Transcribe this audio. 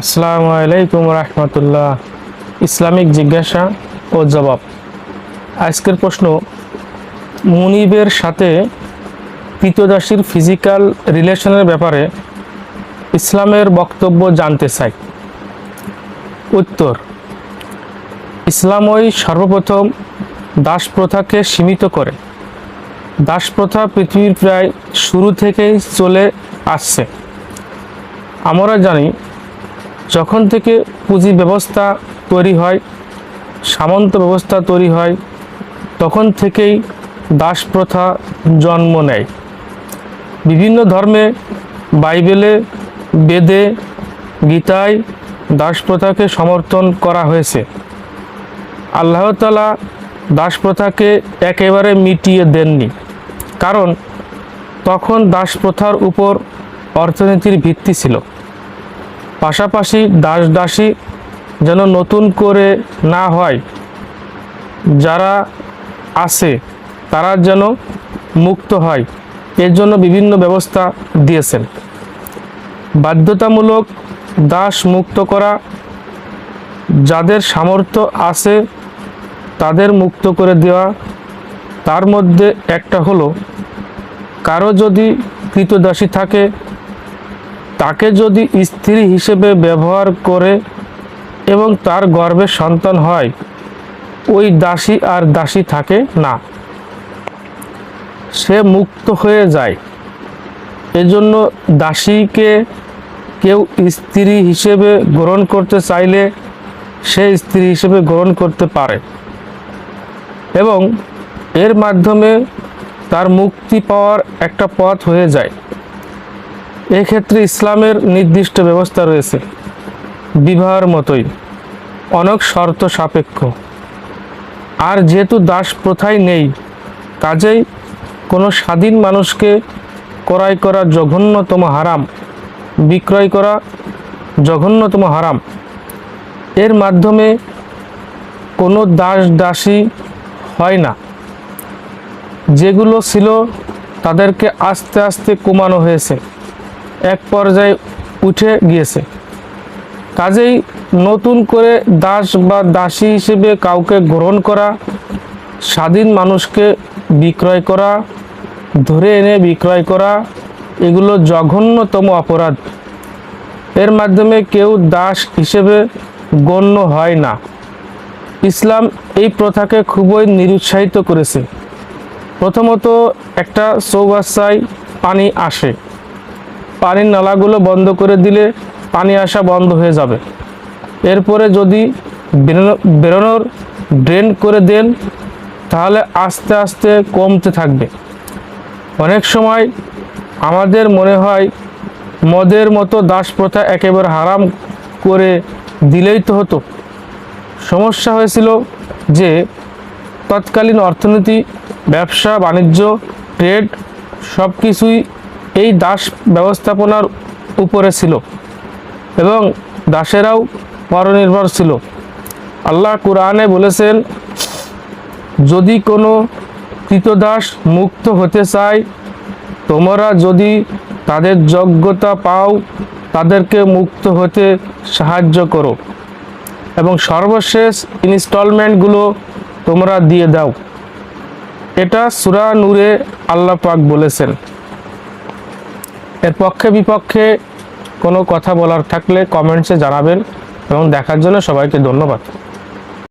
আসসালামু আলাইকুম রহমতুল্লাহ। ইসলামিক জিজ্ঞাসা ও জবাব। আজকের প্রশ্ন, মুনিবের সাথে পিতদাসীর ফিজিক্যাল রিলেশনের ব্যাপারে ইসলামের বক্তব্য জানতে চাই। উত্তর ইসলামই সর্বপ্রথম দাস প্রথাকে সীমিত করে। দাস প্রথা পৃথিবীর প্রায় শুরু থেকেই চলে আসছে। আমরা জানি যখন থেকে পুঁজি ব্যবস্থা তৈরি হয়, সামন্ত ব্যবস্থা তৈরি হয়, তখন থেকেই দাস প্রথা জন্ম নেয়। বিভিন্ন ধর্মে বাইবেলে বেদে, গীতায় দাস প্রথাকে সমর্থন করা হয়েছে। আল্লাহ তালা দাস প্রথাকে একেবারে মিটিয়ে দেননি, কারণ তখন দাস প্রথার উপর অর্থনীতির ভিত্তি ছিল। পাশাপাশি দাস দাসী যেন নতুন করে না হয়। যারা আছে, তারা যেন মুক্ত হয়। এর জন্য বিভিন্ন ব্যবস্থা দিয়েছেন। বাধ্যতামূলক দাস মুক্ত করা, যাদের সামর্থ্য আছে, তাদের মুক্ত করে দেওয়া, তার মধ্যে একটা হলো, কারও যদি কৃতদাসী থাকে তাকে যদি স্ত্রী হিসেবে ব্যবহার করে এবং তার গর্ভে সন্তান হয়, ওই দাসী আর দাসী থাকে না। সে মুক্ত হয়ে যায়। এজন্য দাসীকে কেউ স্ত্রী হিসেবে গ্রহণ করতে চাইলে সে স্ত্রী হিসেবে গ্রহণ করতে পারে এবং এর মাধ্যমে তার মুক্তি পাওয়ার একটা পথ হয়ে যায়। এক্ষেত্রে ইসলামের নির্দিষ্ট ব্যবস্থা রয়েছে। বিবাহের মতোই। অনেক শর্ত সাপেক্ষ। আর যেহেতু দাস প্রথাই নেই, কাজেই কোনো স্বাধীন মানুষকে ক্রয় করা জঘন্যতম হারাম, বিক্রয় করা জঘন্যতম হারাম। এর মাধ্যমে কোনো দাস দাসী হয় না। যেগুলো ছিল তাদেরকে আস্তে আস্তে কমানো হয়েছে। এক পর্যায়ে উঠে গিয়েছে। কাজেই নতুন করে দাস বা দাসী হিসেবে কাউকে গ্রহণ করা, স্বাধীন মানুষকে বিক্রয় করা, ধরে এনে বিক্রয় করা, এগুলো জঘন্যতম অপরাধ। এর মাধ্যমে কেউ দাস হিসেবে গণ্য হয় না। ইসলাম এই প্রথাকে খুবই নিরুৎসাহিত করেছে। প্রথমত একটা চৌবাচ্চায় পানি আসে। পানির নালাগুলো বন্ধ করে দিলে পানি আসা বন্ধ হয়ে যাবে। এরপরে যদি বেরোনো- বেরোনোর ড্রেন করে দেন, তাহলে আস্তে আস্তে কমতে থাকবে। অনেক সময় আমাদের মনে হয় মদের মতো দাস প্রথা একেবারে হারাম করে দিলেই তো হতো। সমস্যা হয়েছিল যে তৎকালীন অর্থনীতি, ব্যবসা, বাণিজ্য, ট্রেড সব কিছুই এই দাস ব্যবস্থাপনার উপরে ছিল এবং দাসেরাও পরনির্ভর ছিল। আল্লাহ কোরআনে বলেছেন, যদি কোনো কৃতদাস মুক্ত হতে চায়, তোমরা যদি তাদের যোগ্যতা পাও, তাদেরকে মুক্ত হতে সাহায্য করো এবং সর্বশেষ ইনস্টলমেন্টগুলো তোমরা দিয়ে দাও। এটা সুরা নূরে আল্লাহ পাক বলেছেন। এর পক্ষে বিপক্ষে কোনো কথা বলার থাকলে কমেন্টসে জানাবেন এবং দেখার জন্য সবাইকে ধন্যবাদ।